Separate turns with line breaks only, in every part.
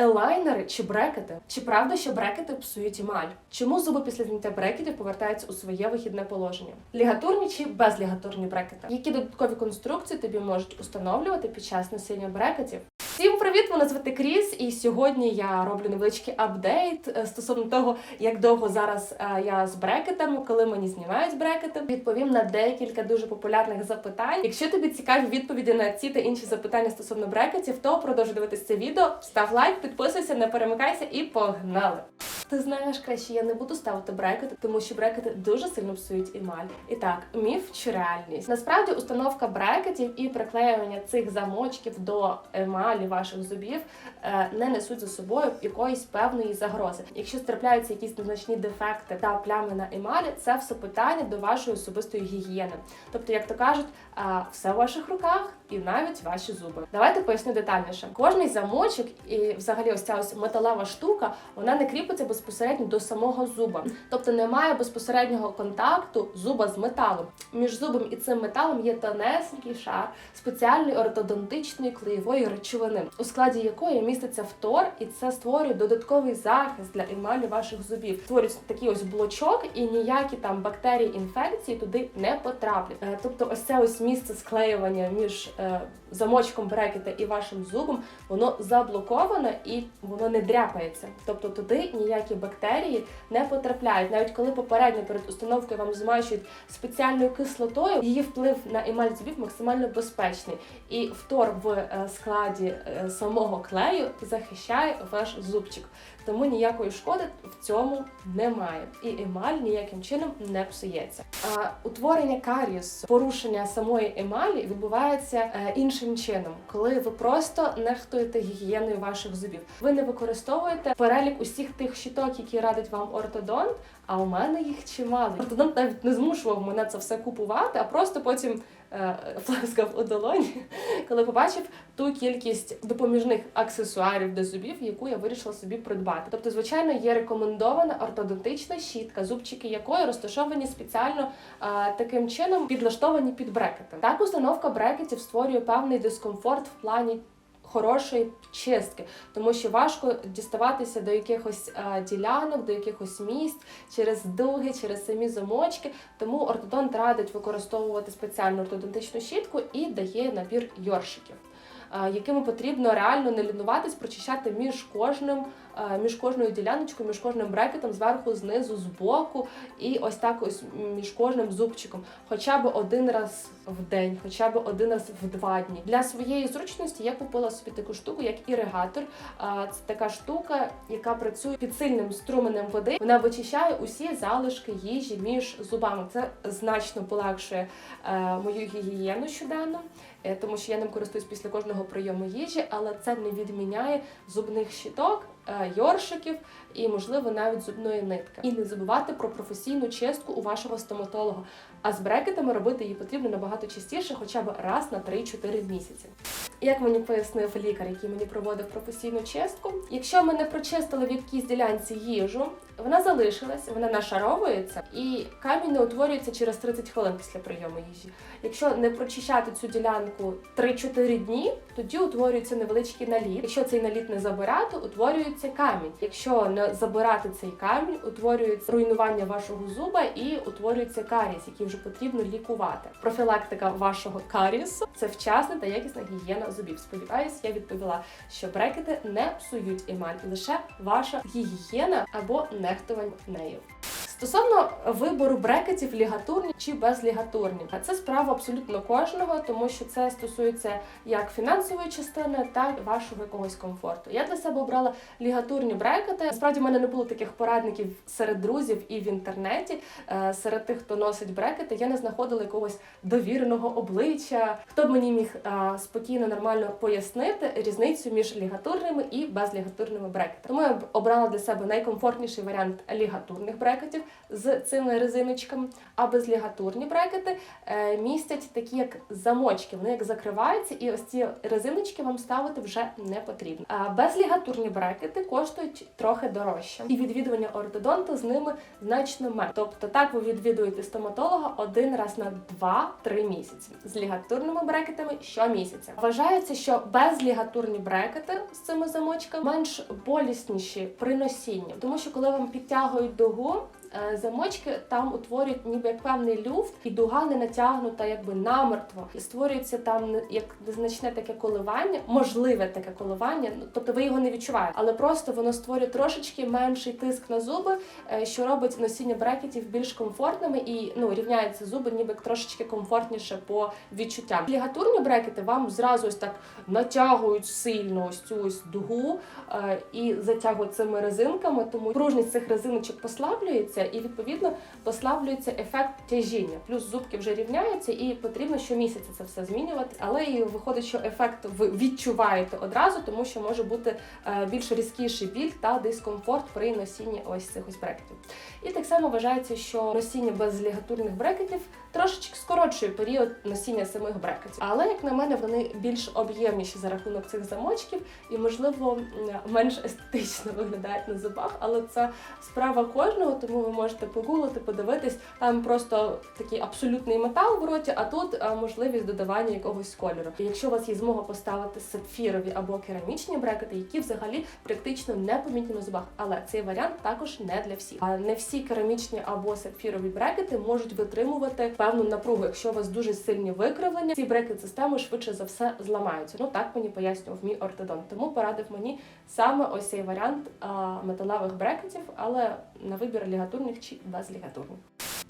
Елайнери чи брекети? Чи правда, що брекети псують емаль? Чому зуби після зняття брекетів повертаються у своє вихідне положення? Лігатурні чи безлігатурні брекети? Які додаткові конструкції тобі можуть установлювати під час носіння брекетів? Всім привіт! Мене звати Кріс, і сьогодні я роблю невеличкий апдейт е, стосовно того, як довго зараз е, я з брекетами, коли мені знімають брекети. Відповім на декілька дуже популярних запитань. Якщо тобі цікаві відповіді на ці та інші запитання стосовно брекетів, то продовжуй дивитися це відео, став лайк, підписуйся, не перемикайся і погнали! Ти знаєш, краще я не буду ставити брекети, тому що брекети дуже сильно псують емаль. І так, міф чи реальність? Насправді установка брекетів і приклеювання цих замочків до емалі ваших зубів е, не несуть за собою якоїсь певної загрози. Якщо трапляються якісь незначні дефекти та плями на емалі, це все питання до вашої особистої гігієни. Тобто, як то кажуть, е, все в ваших руках і навіть ваші зуби. Давайте поясню детальніше. Кожний замочок і взагалі ось ця ось металева штука, вона не кріпиться безпосередньо до самого зуба. Тобто немає безпосереднього контакту зуба з металом. Між зубом і цим металом є тонесенький шар спеціальної ортодонтичної клеєвої речовини, у складі якої міститься фтор, і це створює додатковий захист для емалі ваших зубів. Створюють такий ось блочок, і ніякі там бактерії інфекції туди не потраплять. Е, Тобто, ось це ось місце склеювання між е, замочком брекета і вашим зубом, воно заблоковано і воно не дряпається. Тобто туди ніякі бактерії не потрапляють. Навіть коли попередньо перед установкою вам змащують спеціальною кислотою, її вплив на емаль зубів максимально безпечний. І фтор в е, складі е, самого клею захищає ваш зубчик. Тому ніякої шкоди в цьому немає. І емаль ніяким чином не псується. А утворення каріусу, порушення самої емалі відбувається е, іншим чином, коли ви просто нехтуєте гігієною ваших зубів. Ви не використовуєте перелік усіх тих щиток, які радить вам ортодонт. А у мене їх чимало. Ортодонт навіть не змушував мене це все купувати, а просто потім плескав у долоні, коли побачив ту кількість допоміжних аксесуарів до зубів, яку я вирішила собі придбати. Тобто, звичайно, є рекомендована ортодонтична щітка, зубчики якої розташовані спеціально е, таким чином, підлаштовані під брекети. Так, установка брекетів створює певний дискомфорт в плані. Хорошої чистки, тому що важко діставатися до якихось е, ділянок, до якихось місць через дуги, через самі замочки. Тому ортодонт радить використовувати спеціальну ортодонтичну щітку і дає набір йоршиків, якими потрібно реально не лінуватись, прочищати між кожним, е, між кожною діляночкою, між кожним брекетом, зверху, знизу, збоку, і ось так ось між кожним зубчиком, хоча б один раз в день, хоча б один раз в два дні. Для своєї зручності я купила собі таку штуку, як іригатор. Це така штука, яка працює під сильним струменем води. Вона вичищає усі залишки їжі між зубами. Це значно полегшує е, мою гігієну щоденно, е, тому що я ним користуюсь після кожного прийому їжі, але це не відміняє зубних щиток. е, Йоршиків і, можливо, навіть зубної нитки. І не забувати про професійну чистку у вашого стоматолога. А з брекетами робити її потрібно набагато частіше, хоча б раз на 3-4 місяці. Як мені пояснив лікар, який мені проводив професійну чистку, якщо ми не прочистили в якійсь ділянці їжу, вона залишилась, вона нашаровується, і камінь не утворюється через 30 хвилин після прийому їжі. Якщо не прочищати цю ділянку 3-4 дні, тоді утворюється невеличкий наліт. Якщо цей наліт не забирати, утворюється камінь. Якщо не забирати цей камінь, утворюється руйнування вашого зуба і утворюється каріс, який вже потрібно лікувати. Профілактика вашого карісу це вчасна та якісна гігієна зубів. Сподіваюсь, я відповіла, що брекети не псують емаль, лише ваша гігієна або нехтування нею. Стосовно вибору брекетів лігатурні чи безлігатурні, це справа абсолютно кожного, тому що це стосується як фінансової частини, так і вашого якогось комфорту. Я для себе обрала лігатурні брекети. Насправді в мене не було таких порадників серед друзів і в інтернеті. Е, Серед тих, хто носить брекети, я не знаходила якогось довіреного обличчя, хто б мені міг е, спокійно, нормально пояснити різницю між лігатурними і безлігатурними брекетами. Тому я обрала для себе найкомфортніший варіант лігатурних брекетів. З цими резиночками, а безлігатурні брекети е, містять такі як замочки, вони як закриваються, і ось ці резиночки вам ставити вже не потрібно. А безлігатурні брекети коштують трохи дорожче, і відвідування ортодонту з ними значно менше. Тобто так ви відвідуєте стоматолога один раз на 2-3 місяці з лігатурними брекетами щомісяця. Вважається, що безлігатурні брекети з цими замочками менш болісніші при носінні, тому що коли вам підтягують дугу. Е, Замочки там утворюють ніби як певний люфт, і дуга не натягнута якби намертво. І створюється там як незначне таке коливання, можливе таке коливання. Ну тобто ви його не відчуваєте, але просто воно створює трошечки менший тиск на зуби, е, що робить носіння брекетів більш комфортними і ну рівняється зуби, ніби трошечки комфортніше по відчуттям. Лігатурні брекети вам зразу ось так натягують сильно ось цю ось дугу е, і затягують цими резинками, тому пружність цих резиночок послаблюється, і відповідно послаблюється ефект тяжіння. Плюс зубки вже рівняються, і потрібно щомісяця це все змінювати. Але і виходить, що ефект ви відчуваєте одразу, тому що може бути е, більш різкіший біль та дискомфорт при носінні ось цих ось брекетів. І так само вважається, що носіння без лігатурних брекетів трошечки скорочує період носіння самих брекетів. Але як на мене, вони більш об'ємніші за рахунок цих замочків і, можливо, менш естетично виглядають на зубах. Але це справа кожного, тому ви можете погуглити, подивитись. Там просто такий абсолютний метал в роті, а тут можливість додавання якогось кольору. Якщо у вас є змога поставити сапфірові або керамічні брекети, які взагалі практично не помітні на зубах. Але цей варіант також не для всіх. А не всі керамічні або сапфірові брекети можуть витримувати певну напругу. Якщо у вас дуже сильні викривлення, ці брекет системи швидше за все зламаються. Ну так мені пояснював мій ортодонт. Тому порадив мені саме ось цей варіант металевих брекетів, але на вибір лігатурних чи безлігатурних.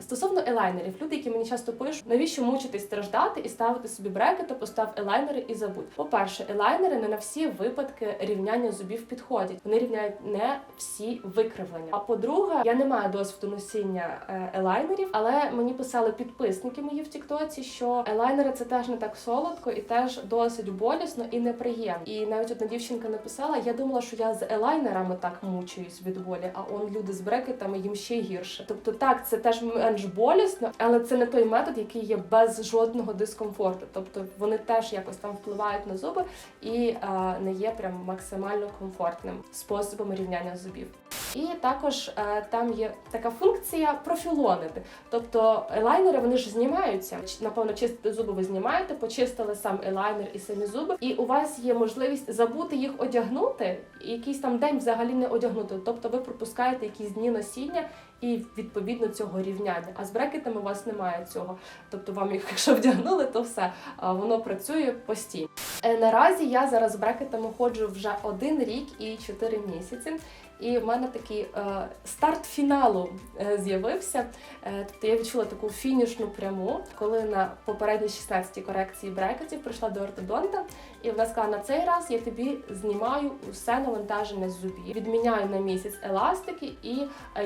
Стосовно елайнерів, люди, які мені часто пишуть, навіщо мучитись страждати і ставити собі брекети, постав елайнери і забудь. По-перше, елайнери не на всі випадки рівняння зубів підходять. Вони рівняють не всі викривлення. А по-друге, я не маю досвіду носіння е, елайнерів, але мені писали підписники мої в Тіктоці, що елайнери це теж не так солодко і теж досить болісно і неприємно. І навіть одна дівчинка написала: я думала, що я з елайнерами так мучуюсь від болі, а он люди з брекетами їм ще гірше. Тобто, так, це теж менш болісно, але це не той метод, який є без жодного дискомфорту. Тобто вони теж якось там впливають на зуби і е, не є прям максимально комфортним способом рівняння зубів. І також е, там є така функція профілонити. Тобто елайнери вони ж знімаються. Напевно, чистити зуби ви знімаєте, почистили сам елайнер і самі зуби, і у вас є можливість забути їх одягнути, і якийсь там день взагалі не одягнути. Тобто ви пропускаєте якісь дні носіння і відповідно цього рівняння. А з брекетами у вас немає цього. Тобто вам їх, якщо вдягнули, то все а, воно працює постійно. Е, Наразі я зараз з брекетами ходжу вже один рік і чотири місяці. І в мене такий е, старт фіналу е, з'явився. Е, тобто я відчула таку фінішну пряму, коли на попередній 16-й корекції брекетів прийшла до ортодонта, і вона сказала: на цей раз я тобі знімаю усе навантаження з зубів. Відміняю на місяць еластики, і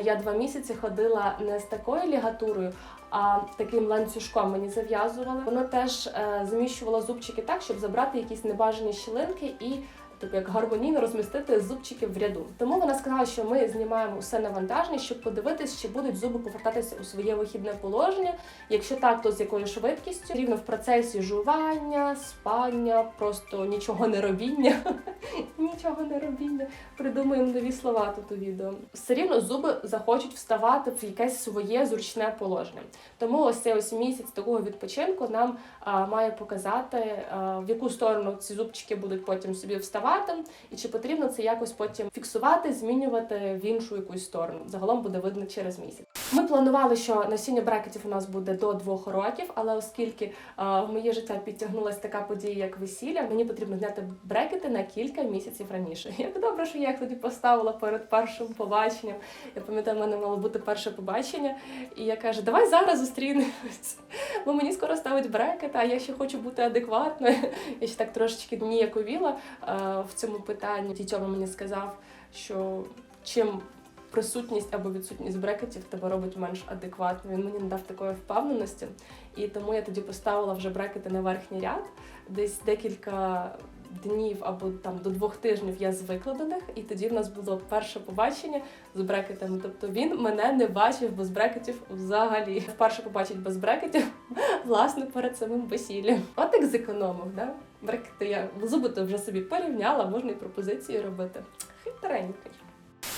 я два місяці ходила не з такою лігатурою. А таким ланцюжком мені зав'язували. Воно теж е, зміщувало зубчики так, щоб забрати якісь небажані щілинки і типу як гармонійно розмістити зубчики в ряду. Тому вона сказала, що ми знімаємо усе навантаження, щоб подивитись, чи будуть зуби повертатися у своє вихідне положення. Якщо так, то з якою швидкістю рівно в процесі жування, спання, просто нічого не робіння. Нічого не робіння. Придумуємо нові слова тут у відео. Все рівно зуби захочуть вставати в якесь своє зручне положення. Тому ось цей ось місяць такого відпочинку нам а, має показати, а, в яку сторону ці зубчики будуть потім собі вставати, і чи потрібно це якось потім фіксувати, змінювати в іншу якусь сторону. Загалом буде видно через місяць. Ми планували, що носіння брекетів у нас буде до двох років, але оскільки в моє життя підтягнулася така подія, як весілля, мені потрібно зняти брекети на кілька місяців раніше. Як добре, що я їх тоді поставила перед першим побаченням. Я пам'ятаю, в мене мало бути перше побачення, і я кажу, давай зараз зустрінемось. Бо мені скоро ставить брекет, а я ще хочу бути адекватною. Я ще так трошечки ніяковіла е, в цьому питанні. Тітьома мені сказав, що чим присутність або відсутність брекетів тебе робить менш адекватною. Він мені не дав такої впевненості, і тому я тоді поставила вже брекети на верхній ряд, десь декілька днів або там до двох тижнів я звикла до них, і тоді в нас було перше побачення з брекетами. Тобто він мене не бачив без брекетів взагалі. Вперше побачить без брекетів, власне, перед самим весіллям. От як зекономив, да? Брекети я зуби то вже собі порівняла, можна і пропозиції робити. Хитренький.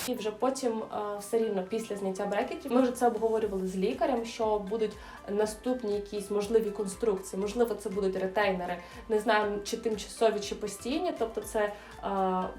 І вже потім е, все рівно після зняття брекетів ми вже це обговорювали з лікарем, що будуть наступні якісь можливі конструкції. Можливо, це будуть ретейнери. Не знаю, чи тимчасові, чи постійні. Тобто, це е,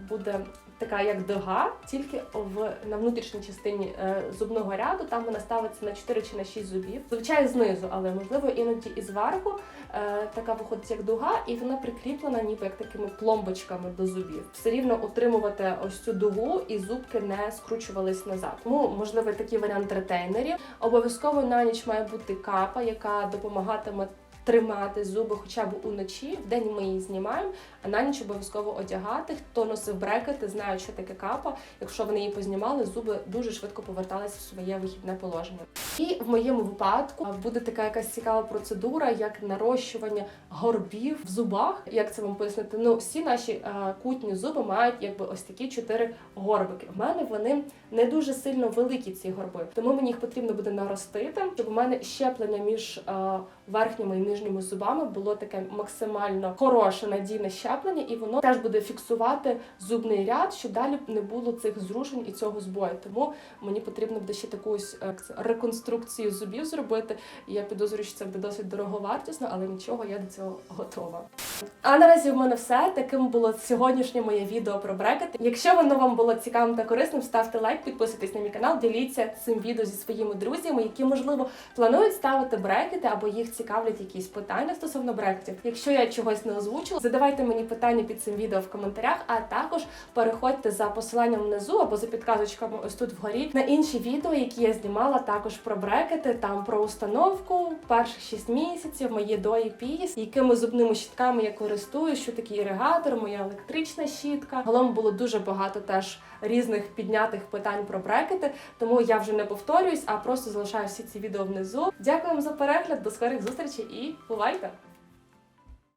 буде така як дога, тільки в на внутрішній частині е, зубного ряду. Там вона ставиться на 4 чи на 6 зубів. Звичайно, знизу, але можливо іноді і зверху е, така виходить як дуга, і вона прикріплена, ніби як такими пломбочками до зубів. Все рівно утримувати ось цю дугу і зубки не скручувались назад. Тому можливий такий варіант ретейнерів. Обов'язково на ніч має бути капа, яка допомагатиме. Тримати зуби хоча б уночі, в день ми її знімаємо, а на ніч обов'язково одягати. Хто носив брекети, знає, що таке капа. Якщо вони її познімали, зуби дуже швидко поверталися в своє вихідне положення. І в моєму випадку буде така якась цікава процедура, як нарощування горбів в зубах. Як це вам пояснити? Ну, всі наші кутні зуби мають якби ось такі чотири горбики. У мене вони не дуже сильно великі, ці горби, тому мені їх потрібно буде наростити, щоб у мене щеплення між верхніми і нижніми зубами було таке максимально хороше надійне щеплення, і воно теж буде фіксувати зубний ряд, щоб далі не було цих зрушень і цього збою. Тому мені потрібно буде ще таку ось, е, реконструкцію зубів зробити. Я підозрюю, що це буде досить дороговартісно, але нічого, я до цього готова. А наразі в мене все. Таким було сьогоднішнє моє відео про брекети. Якщо воно вам було цікавим та корисним, ставте лайк, підписуйтесь на мій канал, діліться цим відео зі своїми друзями, які можливо планують ставити брекети або їх цікавлять якісь питання стосовно брекетів. Якщо я чогось не озвучила, задавайте мені питання під цим відео в коментарях, а також переходьте за посиланням внизу або за підказочками ось тут вгорі на інші відео, які я знімала також про брекети, там про установку перших 6 місяців, мої до і піс, якими зубними щітками я користуюсь, що такий іригатор, моя електрична щітка. Голом було дуже багато теж різних піднятих питань про брекети, тому я вже не повторююсь, а просто залишаю всі ці відео внизу. Дякую вам за перегляд, до скорих зустрічей і бувайте!